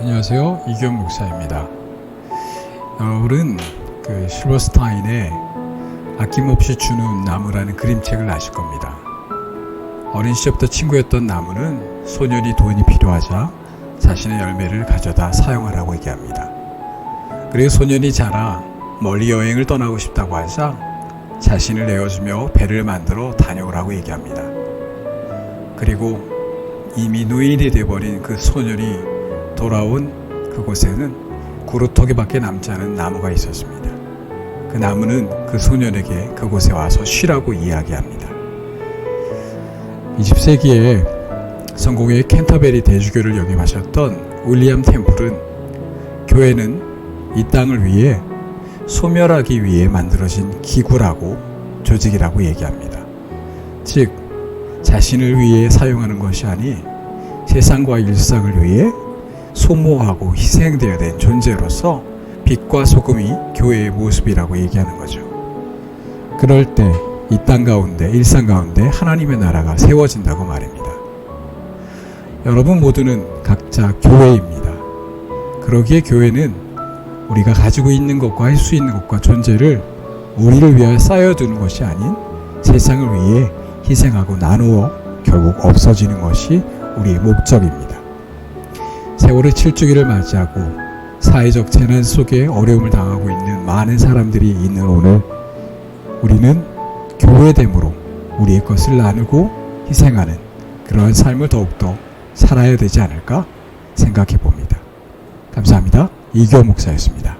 안녕하세요. 이규현 목사입니다. 여러분은 그 실버스타인의 아낌없이 주는 나무라는 그림책을 아실 겁니다. 어린 시절부터 친구였던 나무는 소년이 돈이 필요하자 자신의 열매를 가져다 사용하라고 얘기합니다. 그리고 소년이 자라 멀리 여행을 떠나고 싶다고 하자 자신을 내어주며 배를 만들어 다녀오라고 얘기합니다. 그리고 이미 노인이 돼버린 그 소년이 돌아온 그곳에는 구루터기밖에 남지 않은 나무가 있었습니다. 그 나무는 그 소년에게 그곳에 와서 쉬라고 이야기합니다. 20세기에 성공의 캔터베리 대주교를 역임하셨던 윌리엄 템플은 교회는 이 땅을 위해 소멸하기 위해 만들어진 기구라고 조직이라고 얘기합니다. 즉 자신을 위해 사용하는 것이 아니 세상과 일상을 위해 소모하고 희생되어야 된 존재로서 빛과 소금이 교회의 모습이라고 얘기하는 거죠. 그럴 때 이 땅 가운데 일상 가운데 하나님의 나라가 세워진다고 말입니다. 여러분 모두는 각자 교회입니다. 그러기에 교회는 우리가 가지고 있는 것과 할 수 있는 것과 존재를 우리를 위하여 쌓여두는 것이 아닌 세상을 위해 희생하고 나누어 결국 없어지는 것이 우리의 목적입니다. 세월의 7주기를 맞이하고 사회적 재난 속에 어려움을 당하고 있는 많은 사람들이 있는 오늘 우리는 교회됨으로 우리의 것을 나누고 희생하는 그러한 삶을 더욱더 살아야 되지 않을까 생각해 봅니다. 감사합니다. 이교 목사였습니다.